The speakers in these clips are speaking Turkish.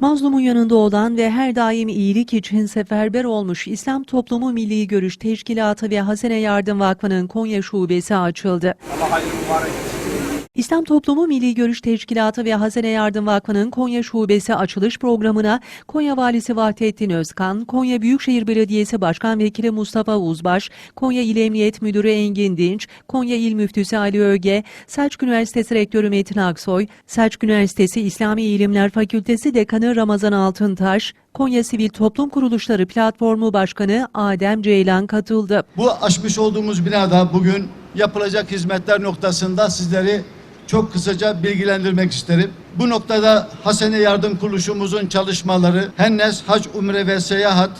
Mazlumun yanında olan ve her daim iyilik için seferber olmuş İslam Toplumu Milli Görüş Teşkilatı ve Hasene Yardım Vakfı'nın Konya Şubesi açıldı. Allah hayırlı mübarek. İslam Toplumu Milli Görüş Teşkilatı ve Hazine Yardım Vakfı'nın Konya Şubesi açılış programına Konya Valisi Vahdettin Özkan, Konya Büyükşehir Belediyesi Başkan Vekili Mustafa Uzbaş, Konya İl Emniyet Müdürü Engin Dinç, Konya İl Müftüsü Ali Öge, Selçuk Üniversitesi Rektörü Metin Aksoy, Selçuk Üniversitesi İslami İlimler Fakültesi Dekanı Ramazan Altıntaş, Konya Sivil Toplum Kuruluşları Platformu Başkanı Adem Ceylan katıldı. Bu açmış olduğumuz binada bugün yapılacak hizmetler noktasında sizleri çok kısaca bilgilendirmek isterim. Bu noktada Hasene Yardım Kuruluşumuzun çalışmaları, Hennes, Hac, Umre ve Seyahat,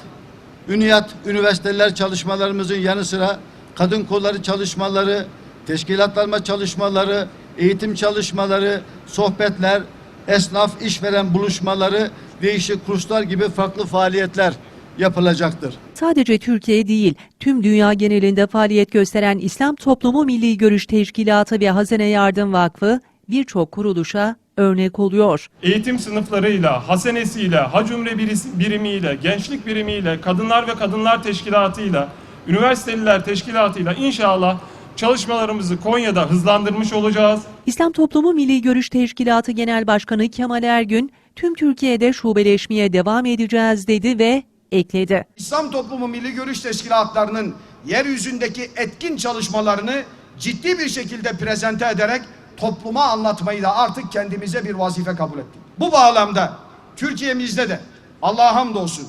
Üniyat, üniversiteler çalışmalarımızın yanı sıra kadın kolları çalışmaları, teşkilatlanma çalışmaları, eğitim çalışmaları, sohbetler, esnaf, işveren buluşmaları, değişik kurslar gibi farklı faaliyetler yapılacaktır. Sadece Türkiye değil, tüm dünya genelinde faaliyet gösteren İslam Toplumu Milli Görüş Teşkilatı ve Hazine Yardım Vakfı birçok kuruluşa örnek oluyor. eğitim sınıflarıyla, hasenesiyle, hac umre birimiyle, gençlik birimiyle, kadınlar ve kadınlar teşkilatıyla, üniversiteliler teşkilatıyla inşallah çalışmalarımızı Konya'da hızlandırmış olacağız. İslam Toplumu Milli Görüş Teşkilatı Genel Başkanı Kemal Ergün, tüm Türkiye'de şubeleşmeye devam edeceğiz dedi ve ekledi. İslam Toplumu Milli Görüş Teşkilatlarının yeryüzündeki etkin çalışmalarını ciddi bir şekilde prezente ederek topluma anlatmayı da artık kendimize bir vazife kabul ettik. Bu bağlamda Türkiye'mizde de Allah'a hamdolsun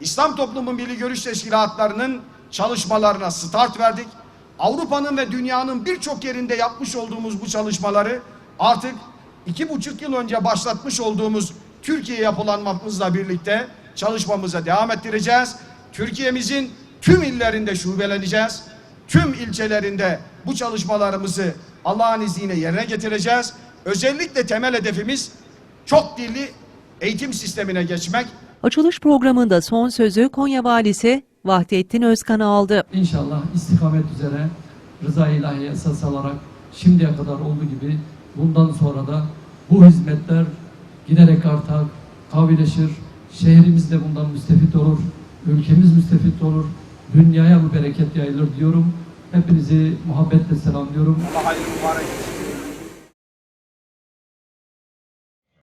İslam Toplumu Milli Görüş Teşkilatlarının çalışmalarına start verdik. Avrupa'nın ve dünyanın birçok yerinde yapmış olduğumuz bu çalışmaları artık iki buçuk yıl önce başlatmış olduğumuz Türkiye yapılanmamızla birlikte çalışmamıza devam ettireceğiz. Türkiye'mizin tüm illerinde şubeleneceğiz. Tüm ilçelerinde bu çalışmalarımızı Allah'ın izniyle yerine getireceğiz. Özellikle temel hedefimiz çok dilli eğitim sistemine geçmek. Açılış programında son sözü Konya Valisi Vahdettin Özkan aldı. İnşallah istikamet üzere rıza ilahi esas alarak şimdiye kadar olduğu gibi bundan sonra da bu hizmetler giderek artar, kavileşir, şehrimiz de bundan müstefit olur, ülkemiz müstefit olur, dünyaya bu bereket yayılır diyorum. Hepinizi muhabbetle selamlıyorum. Allah hayırlı mübarek.